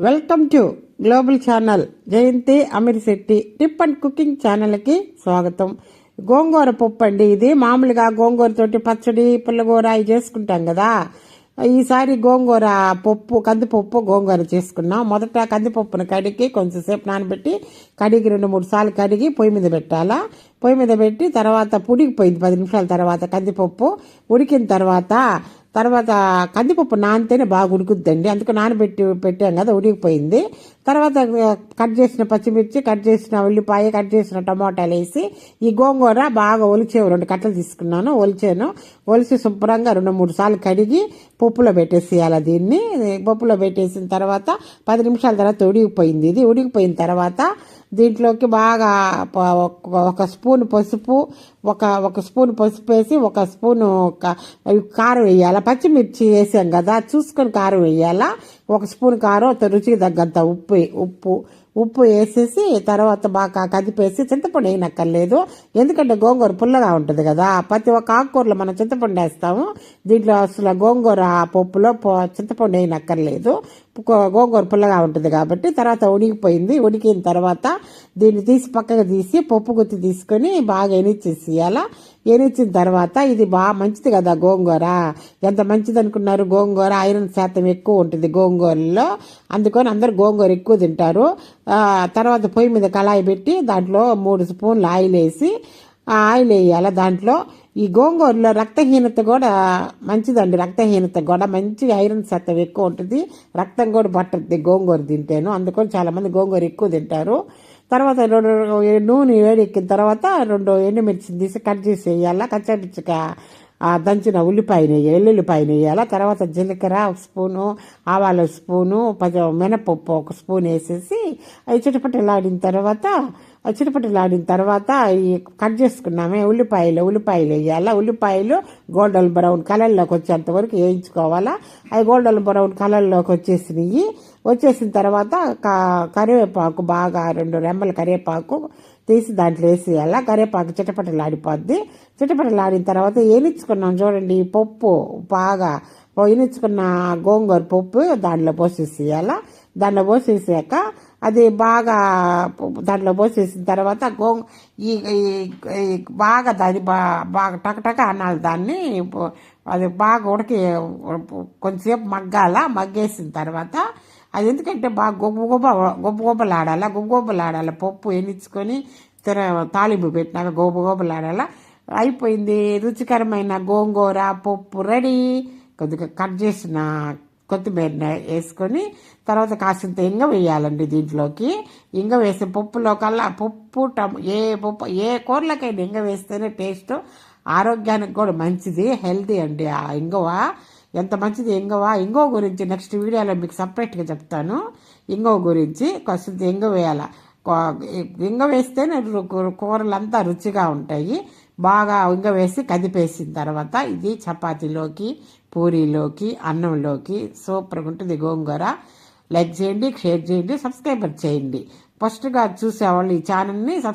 Welcome to global channel Jayanthi Ameer Shetty tip and cooking ఛానల్కి స్వాగతం. గోంగూర పప్పు అండి ఇది. మామూలుగా గోంగూరతోటి పచ్చడి పుల్లగూర అవి చేసుకుంటాం కదా. ఈసారి గోంగూర పప్పు కందిపప్పు గోంగూర చేసుకున్నాం. మొదట కందిపప్పును కడిగి కొంచెంసేపు నానబెట్టి కడిగి రెండు మూడు సార్లు కడిగి పొయ్యి మీద పెట్టాలా. పొయ్యి మీద పెట్టి తర్వాత పుడికిపోయింది పది నిమిషాల తర్వాత కందిపప్పు ఉడికిన తర్వాత తర్వాత కందిపప్పు నానితేనే బాగా ఉడుకుద్దండి అందుకు నానబెట్టి పెట్టాం కదా ఉడికిపోయింది. తర్వాత కట్ చేసిన పచ్చిమిర్చి కట్ చేసిన ఉల్లిపాయ కట్ చేసిన టమాటాలు వేసి ఈ గోంగూర బాగా ఒలిచేవు రెండు కట్టలు తీసుకున్నాను ఒలిచాను. ఒలిచి శుభ్రంగా రెండు మూడు సార్లు కడిగి పప్పులో పెట్టేసేయాలి దీన్ని. పప్పులో పెట్టేసిన తర్వాత పది నిమిషాల తర్వాత ఉడికిపోయింది. ఇది ఉడికిపోయిన తర్వాత దీంట్లోకి బాగా ఒక స్పూన్ పసుపు ఒక ఒక స్పూన్ పసుపు వేసి ఒక స్పూను కారం వేయాలి? పచ్చిమిర్చి వేసాం కదా చూసుకొని కారం వేయాలా? ఒక స్పూన్ కారం రుచికి తగ్గంత ఉప్పు ఉప్పు ఉప్పు వేసేసి తర్వాత బాగా కదిపేసి చింతపండు వేయనక్కర్లేదు. ఎందుకంటే గోంగూర పుల్లగా ఉంటుంది కదా. ప్రతి ఒక్క ఆకుకూరలో మనం చింతపండు వేస్తాము. దీంట్లో అసలు గోంగూర పప్పులో చింతపండు వేయనక్కర్లేదు. గోంగూర పుల్లగా ఉంటుంది కాబట్టి తర్వాత ఉడికిపోయింది. ఉడికిన తర్వాత దీన్ని తీసి పక్కకు తీసి పప్పు గుత్తి తీసుకొని బాగా ఎనిచ్చేసేయాల. ఎనిచ్చిన తర్వాత ఇది బాగా మంచిది కదా గోంగూర. ఎంత మంచిది అనుకున్నారు? గోంగూర ఐరన్ శాతం ఎక్కువ ఉంటుంది గోంగూరలో. అందుకని అందరు గోంగూర ఎక్కువ తింటారు. తర్వాత పొయ్యి మీద కళాయి పెట్టి దాంట్లో మూడు స్పూన్లు ఆయిల్ వేసి ఆయిల్ వేయాలి. దాంట్లో ఈ గోంగూరలో రక్తహీనత కూడా మంచిదండి. రక్తహీనత కూడా మంచి ఐరన్ శాతం ఎక్కువ ఉంటుంది. రక్తం కూడా పట్టద్ది గోంగూర తింటాను. అందుకని చాలామంది గోంగూర ఎక్కువ తింటారు. తర్వాత రెండు నూనె వేడెక్కిన తర్వాత రెండు ఎండుమిర్చిని తీసి కట్ చేసి వేయాలా. కచ్చాపిచ్చగా దంచిన ఉల్లిపాయను వేయాలి వేయాలి. తర్వాత జీలకర్ర ఒక స్పూను ఆవాల స్పూను పది మినపప్పు ఒక స్పూన్ వేసేసి అవి చిటపటలాడిన తర్వాత చిటపటలాడిన తర్వాత ఈ కట్ చేసుకున్నామే ఉల్లిపాయలు ఉల్లిపాయలు వేయాలా? ఉల్లిపాయలు గోల్డెన్ బ్రౌన్ కలర్లోకి వచ్చేంత వరకు వేయించుకోవాలా? అవి గోల్డెన్ బ్రౌన్ కలర్లోకి వచ్చేసినాయి. వచ్చేసిన తర్వాత కరివేపాకు బాగా రెండు రెమ్మల కరివేపాకు తీసి దాంట్లో వేసేయాల? కరివేపాకు చిటపటలాడిపోద్ది. చిటపటలాడిన తర్వాత ఏనిచ్చుకున్నాం చూడండి పప్పు బాగా ఎనిచ్చుకున్న గోంగూర పప్పు దాంట్లో పోసేసేయాల? దాంట్లో పోసేసాక అది బాగా దాంట్లో పోసేసిన తర్వాత గో ఈ బాగా దాని బాగా టకటక అనాలి దాన్ని. అది బాగా ఉడికి కొంచెంసేపు మగ్గాల? మగ్గేసిన తర్వాత అది ఎందుకంటే బాగా గొప్ప గొప్ప గొప్ప గొప్పలాడాలా గొప్ప గొప్పలాడాల. పప్పు ఎనిచ్చుకొని తెర తాలింపు పెట్టినాక గోప గోపలాడాల అయిపోయింది. రుచికరమైన గోంగూర పప్పు రెడీ. కొద్దిగా కట్ చేసిన కొత్తిమీర వేసుకొని తర్వాత కాసింత ఇంగ వేయాలండి దీంట్లోకి. ఇంగ వేసే పప్పులో కల్లా పప్పు టమ్ ఏ పప్పు ఏ కూరలకైనా ఇంగ వేస్తేనే టేస్ట్ ఆరోగ్యానికి కూడా మంచిది హెల్తీ అండి ఆ ఇంగవ. ఎంత మంచిది ఇంగవా ఇంగో గురించి నెక్స్ట్ వీడియోలో మీకు సపరేట్గా చెప్తాను. ఇంగో గురించి కొంచెం ఇంగ వేయాల. ఇంగ వేస్తేనే కూరలంతా రుచిగా ఉంటాయి. బాగా ఇంగ వేసి కదిపేసిన తర్వాత ఇది చపాతీలోకి పూరీలోకి అన్నంలోకి సూపర్గా ఉంటుంది. గోంగూర లైక్ చేయండి షేర్ చేయండి సబ్స్క్రైబర్ చేయండి. ఫస్ట్గా చూసేవాళ్ళు ఈ ఛానల్ని సబ్స్క్రైబ్